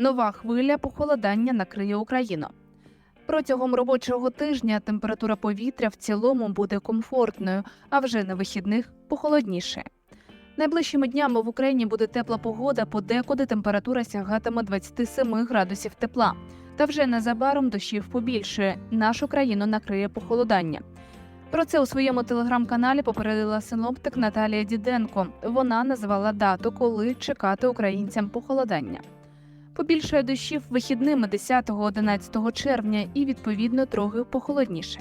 Нова хвиля похолодання накриє Україну. Протягом робочого тижня температура повітря в цілому буде комфортною, а вже на вихідних похолодніше. Найближчими днями в Україні буде тепла погода, подекуди температура сягатиме 27 градусів тепла. Та вже незабаром дощів побільшує. Нашу країну накриє похолодання. Про це у своєму телеграм-каналі попередила синоптик Наталія Діденко. Вона назвала дату, коли чекати українцям похолодання. Побільшує дощів вихідними 10-11 червня і відповідно трохи похолодніше.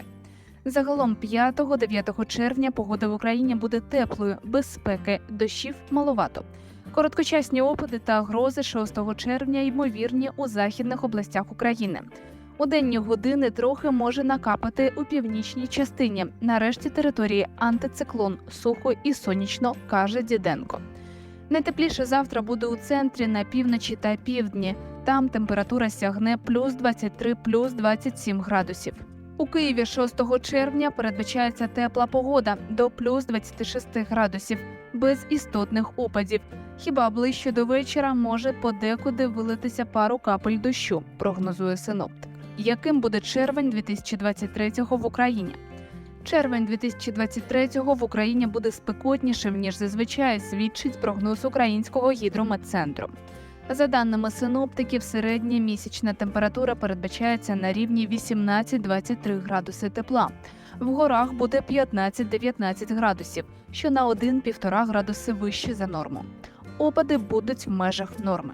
Загалом 5-9 червня погода в Україні буде теплою, без спеки, дощів маловато. Короткочасні опади та грози 6 червня ймовірні у західних областях України. У денні години трохи може накапати у північній частині. Нарешті території антициклон сухо і сонячно, каже Діденко. Найтепліше завтра буде у центрі на півночі та півдні. Там температура сягне плюс 23, плюс 27 градусів. У Києві 6 червня передбачається тепла погода до плюс 26 градусів, без істотних опадів. Хіба ближче до вечора може подекуди вилитися пару капель дощу, прогнозує синоптик. Яким буде червень 2023-го в Україні? Червень 2023-го в Україні буде спекотнішим ніж зазвичай, свідчить прогноз українського гідрометцентру. За даними синоптиків, середня місячна температура передбачається на рівні 18-23 градуси тепла. В горах буде 15-19 градусів, що на 1-1,5 градуси вище за норму. Опади будуть в межах норми.